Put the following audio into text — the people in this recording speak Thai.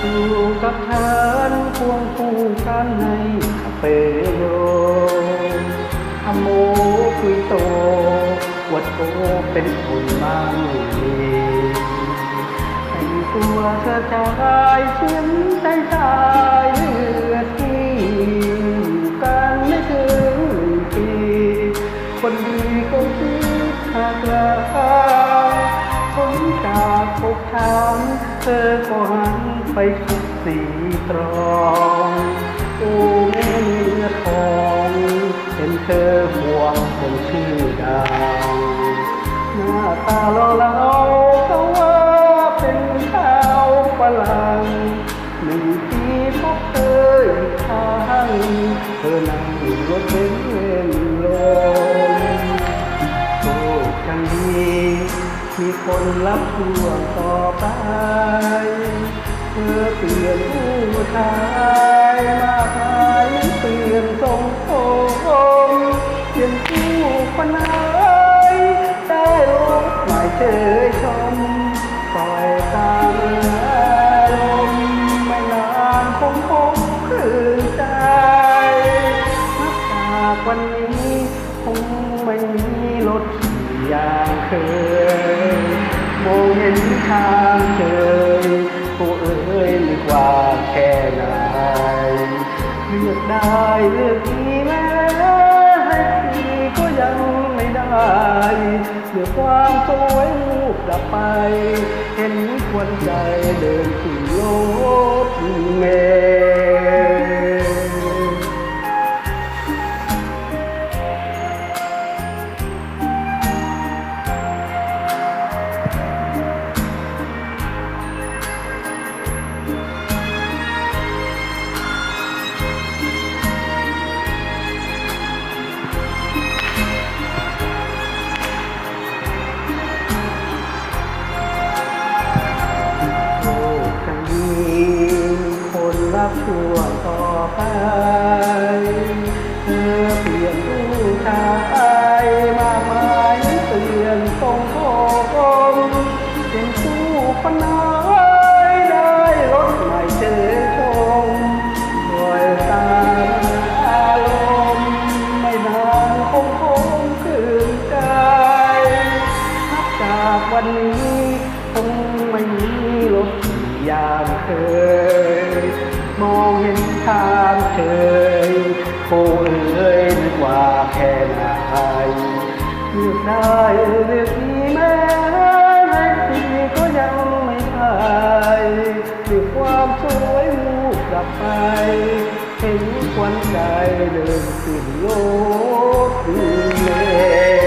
อยู่กับฉันควงคู่กันในคาเฟ่โยทำโมคุยโตอวดโตเป็นคนมั่งมีแต่งตัวเธอชายชียนใจชายเลือดที่กันไม่ถึงปีคนดีก็คิดหากลาผมจากพบถามเธอก็หัน ไปคิดสีตรองโอ้แม่เนื้อทองเห็นเธอห่วงคนชื่อดาวหน้าตาเราเราก็ว่าเป็นข้าวฝรั่งหนึ่งที่พบเธออีกครั้งเธอนั่งรถเบนเล่นลมโชคชันดีมีคนรับช่วงต่อไป เปลี่ยนผู้ชายมากมายเปลี่ยนทรงผมเปลี่ยนผู้คนไหนได้ลบหมายเชยชมปล่อยตามลมไม่นานคงคงคืนใจนับจากวันนี้คงไม่มีรถขี่อย่างเคยมองเห็นทางเจยผู้เอ๋ย เลือกได้เลือกดีแม้ให้ทีก็ยังไม่ได้เลือกความสวยรูปกลับไป เห็นควรใจเดินขึ้นโลกเม ช่วต่อไปเธอเปลี่ยนผู้ชายมากมายเปลี่ยนทรงผมเป็นผู้คนไหนได้รถใหม่เจอชมด้วยตาอารมณ์ไม่นานคงคงคืนใจนับจากวันนี้คงไม่มีรถขี่อย่างเคยมอ เห็นทางเฉยโคเอ้ยว่าแค่ไหนเลือกได้เลือกดีแม้ให้ทีก็ยังไม่ทายด้วยความสวยมูกลับไป เห็นควันใจเดินขึ้นรถเล์